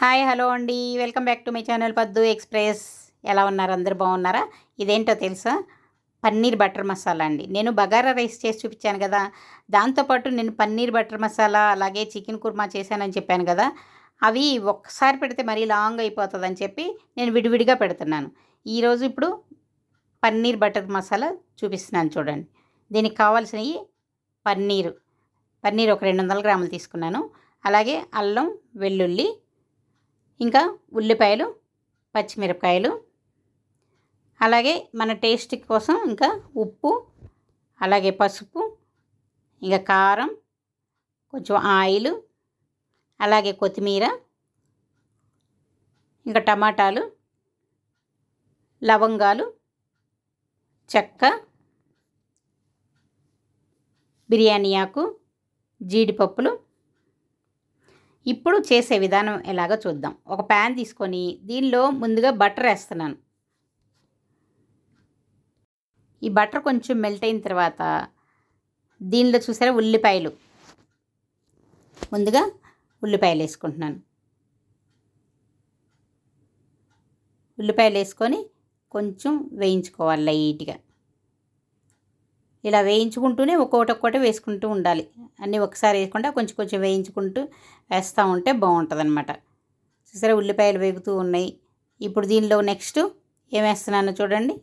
Hi hello అండి. Welcome back to my channel Paddu express. ఎలా ఉన్నారు? అందరు బాగున్నారా? ఇదేంటో తెలుసా? పన్నీర్ బటర్ మసాలా అండి. నేను బగారా రైస్ చేసి చూపించాను కదా. దాంతోపాటు నేను పన్నీర్ బటర్ మసాలా అలాగే చికెన్ కుర్మా చేశానని చెప్పాను కదా. అవి ఒక్కసారి పెడితే మరీ లాంగ్ అయిపోతుందని చెప్పి నేను విడివిడిగా పెడుతున్నాను. ఈరోజు ఇప్పుడు పన్నీర్ బటర్ మసాలా చూపిస్తున్నాను చూడండి. దీనికి కావాల్సినవి పన్నీరు. పన్నీర్ ఒక రెండు వందల గ్రాములు తీసుకున్నాను. అలాగే అల్లం వెల్లుల్లి ఇంకా ఉల్లిపాయలు పచ్చిమిరపకాయలు. అలాగే మన టేస్ట్ కోసం ఇంకా ఉప్పు అలాగే పసుపు ఇంకా కారం కొంచెం ఆయిల్ అలాగే కొత్తిమీర ఇంకా టమాటాలు లవంగాలు చెక్క బిర్యానీ ఆకు జీడిపప్పులు ఇప్పుడు చేసే విధానం ఎలాగో చూద్దాం. ఒక ప్యాన్ తీసుకొని దీనిలో ముందుగా బటర్ వేస్తున్నాను. ఈ బటర్ కొంచెం మెల్ట్ అయిన తర్వాత దీనిలో చూసారా ఉల్లిపాయలు. ముందుగా ఉల్లిపాయలు వేసుకుంటున్నాను. ఉల్లిపాయలు వేసుకొని కొంచెం వేయించుకోవాలి లైట్గా. ఇలా వేయించుకుంటూనే ఒక్కొక్కటి ఒక్కొక్కటి వేసుకుంటూ ఉండాలి. అన్నీ ఒకసారి వేసుకుంటే కొంచెం కొంచెం వేయించుకుంటూ వేస్తూ ఉంటే బాగుంటుంది అనమాట చూసారా ఉల్లిపాయలు వేగుతూ ఉన్నాయి. ఇప్పుడు దీనిలో నెక్స్ట్ ఏం వేస్తున్నానో చూడండి.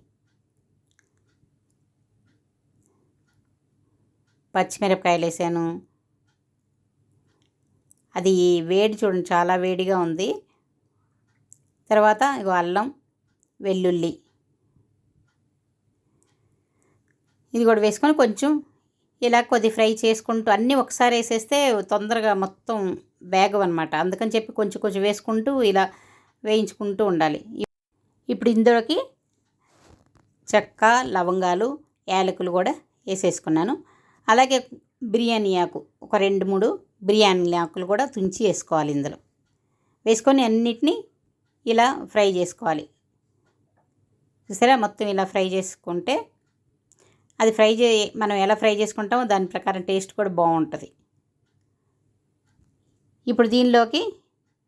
పచ్చిమిరపకాయలు వేసాను. అది వేడి చూడండి చాలా వేడిగా ఉంది. తర్వాత ఇగో అల్లం వెల్లుల్లి ఇది కూడా వేసుకొని కొంచెం ఇలా కొద్ది ఫ్రై చేసుకుంటూ అన్నీ ఒకసారి వేసేస్తే తొందరగా మొత్తం వేగం అనమాట అందుకని చెప్పి కొంచెం కొంచెం వేసుకుంటూ ఇలా వేయించుకుంటూ ఉండాలి. ఇప్పుడు ఇందులోకి చెక్క లవంగాలు యాలకులు కూడా వేసేసుకున్నాను. అలాగే బిర్యానీ ఆకు ఒక రెండు మూడు బిర్యానీ ఆకులు కూడా తుంచి వేసుకోవాలి ఇందులో. వేసుకొని అన్నిటినీ ఇలా ఫ్రై చేసుకోవాలి. చూసారా? మొత్తం ఇలా ఫ్రై చేసుకుంటే అది ఫ్రై చే మనం ఎలా ఫ్రై చేసుకుంటామో దాని ప్రకారం టేస్ట్ కూడా బాగుంటుంది. ఇప్పుడు దీనిలోకి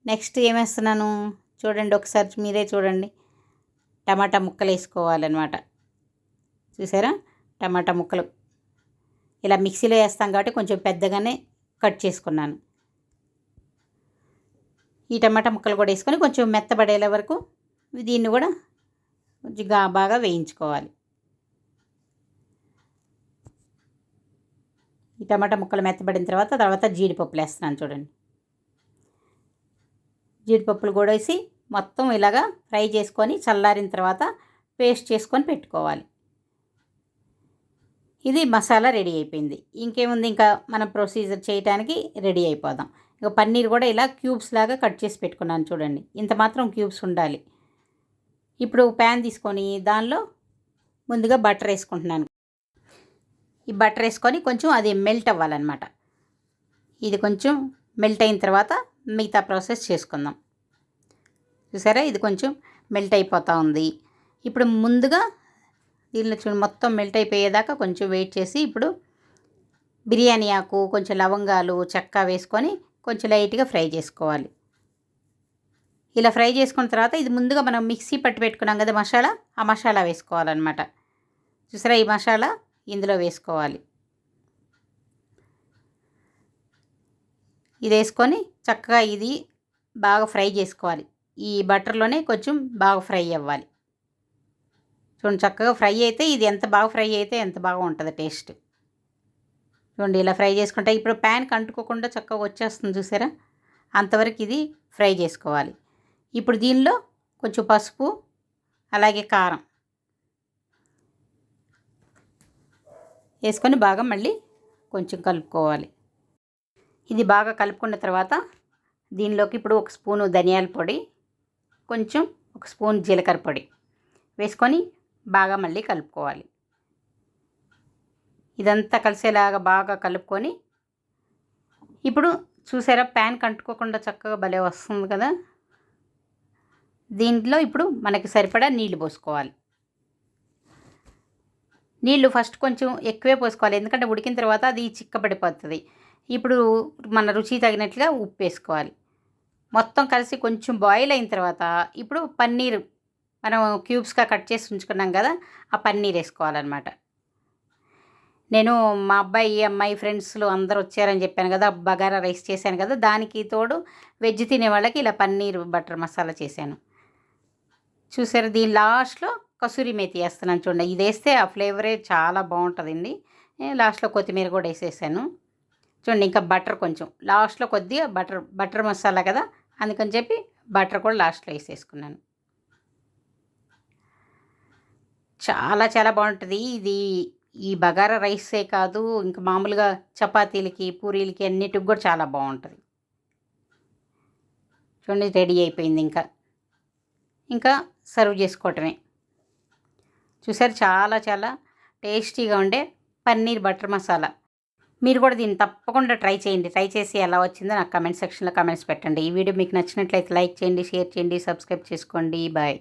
నెక్స్ట్ ఏమేస్తున్నాను చూడండి ఒకసారి మీరే చూడండి. టమాటా ముక్కలు వేసుకోవాలన్నమాట. చూసారా? టమాటా ముక్కలు. ఇలా మిక్సీలో వేస్తాం కాబట్టి కొంచెం పెద్దగానే కట్ చేసుకున్నాను. ఈ టమాటా ముక్కలు కూడా వేసుకొని కొంచెం మెత్తబడేలా వరకు దీన్ని కూడా కొంచెం బాగా వేయించుకోవాలి. ఈ టమాటా ముక్కలు మెత్తబడిన తర్వాత తర్వాత జీడిపప్పులు వేస్తున్నాను చూడండి. జీడిపప్పులు కూడా వేసి మొత్తం ఇలాగా ఫ్రై చేసుకొని చల్లారిన తర్వాత పేస్ట్ చేసుకొని పెట్టుకోవాలి. ఇది మసాలా రెడీ అయిపోయింది. ఇంకేముంది ఇంకా మనం ప్రొసీజర్ చేయడానికి రెడీ అయిపోదాం. ఇక పన్నీర్ కూడా ఇలా క్యూబ్స్ లాగా కట్ చేసి పెట్టుకున్నాను చూడండి. ఇంత మాత్రం క్యూబ్స్ ఉండాలి. ఇప్పుడు ప్యాన్ తీసుకొని దానిలో ముందుగా బటర్ వేసుకుంటున్నాను. ఈ బటర్ వేసుకొని కొంచెం అది మెల్ట్ అవ్వాలన్నమాట. ఇది కొంచెం మెల్ట్ అయిన తర్వాత మిగతా ప్రాసెస్ చేసుకుందాం. చూసారా? ఇది కొంచెం మెల్ట్ అయిపోతూ ఉంది. ఇప్పుడు ముందుగా దీనిలో చూడండి మొత్తం మెల్ట్ అయిపోయేదాకా కొంచెం వెయిట్ చేసి ఇప్పుడు బిర్యానీ ఆకు కొంచెం లవంగాలు చెక్క వేసుకొని కొంచెం లైట్గా ఫ్రై చేసుకోవాలి. ఇలా ఫ్రై చేసుకున్న తర్వాత ఇది ముందుగా మనం మిక్సీ పట్టి పెట్టుకున్నాం కదా మసాలా? ఆ మసాలా వేసుకోవాలన్నమాట. చూసారా ఈ మసాలా? ఇందులో వేసుకోవాలి. ఇది వేసుకొని చక్కగా ఇది బాగా ఫ్రై చేసుకోవాలి. ఈ బటర్లోనే కొంచెం బాగా ఫ్రై అవ్వాలి. చూడండి చక్కగా ఫ్రై అయితే ఇది ఎంత బాగా ఫ్రై అయితే ఎంత బాగా ఉంటుంది టేస్ట్. చూడండి ఇలా ఫ్రై చేసుకుంటే ఇప్పుడు ప్యాన్కి అంటుకోకుండా చక్కగా వచ్చేస్తుంది చూసారా? అంతవరకు ఇది ఫ్రై చేసుకోవాలి. ఇప్పుడు దీనిలో కొంచెం పసుపు అలాగే కారం వేసుకొని బాగా మళ్ళీ కొంచెం కలుపుకోవాలి. ఇది బాగా కలుపుకున్న తర్వాత దీనిలోకి ఇప్పుడు ఒక స్పూను ధనియాల పొడి కొంచెం ఒక స్పూన్ జీలకర్ర పొడి వేసుకొని బాగా మళ్ళీ కలుపుకోవాలి. ఇదంతా కలిసేలాగా బాగా కలుపుకొని ఇప్పుడు చూసారా ప్యాన్ కంటుకోకుండా చక్కగా భలే వస్తుంది కదా. దీంట్లో ఇప్పుడు మనకి సరిపడా నీళ్ళు పోసుకోవాలి. నీళ్ళు ఫస్ట్ కొంచెం ఎక్కువే పోసుకోవాలి. ఎందుకంటే ఉడికిన తర్వాత అది చిక్కబడిపోతుంది. ఇప్పుడు మన రుచి తగినట్లుగా ఉప్పు వేసుకోవాలి. మొత్తం కలిసి కొంచెం బాయిల్ అయిన తర్వాత ఇప్పుడు పన్నీర్ మనం క్యూబ్స్గా కట్ చేసి ఉంచుకున్నాం కదా ఆ పన్నీర్ వేసుకోవాలన్నమాట. నేను మా అబ్బాయి అమ్మాయి ఫ్రెండ్స్లు అందరూ వచ్చారని చెప్పాను కదా బగారా రైస్ చేశాను కదా దానికి తోడు వెజ్ తినే వాళ్ళకి ఇలా పన్నీర్ బటర్ మసాలా చేశాను. చూసారు దీని లాస్ట్లో కసూరి మేతి వేస్తున్నాను చూడండి. ఇది వేస్తే ఆ ఫ్లేవరే చాలా బాగుంటుందండి. లాస్ట్లో కొత్తిమీర కూడా వేసేసాను. చూడండి ఇంకా బటర్ కొంచెం. లాస్ట్లో కొద్దిగా బటర్ బటర్ మసాలా కదా అందుకని చెప్పి బటర్ కూడా లాస్ట్లో వేసేసుకున్నాను. చాలా చాలా బాగుంటుంది. ఇది ఈ బగారా రైసే కాదు ఇంకా మామూలుగా చపాతీలకి పూరీలకి అన్నిటికి కూడా చాలా బాగుంటుంది. చూడండి రెడీ అయిపోయింది ఇంకా. ఇంకా సర్వ్ చేసుకోవటమే. చూసారు? చాలా చాలా టేస్టీగా ఉండే పన్నీర్ బటర్ మసాలా. మీరు కూడా దీన్ని తప్పకుండా ట్రై చేయండి. ట్రై చేసి ఎలా వచ్చిందో నాకు కమెంట్ సెక్షన్లో కమెంట్స్ పెట్టండి. ఈ వీడియో మీకు నచ్చినట్లయితే లైక్ చేయండి షేర్ చేయండి సబ్స్క్రైబ్ చేసుకోండి. బాయ్.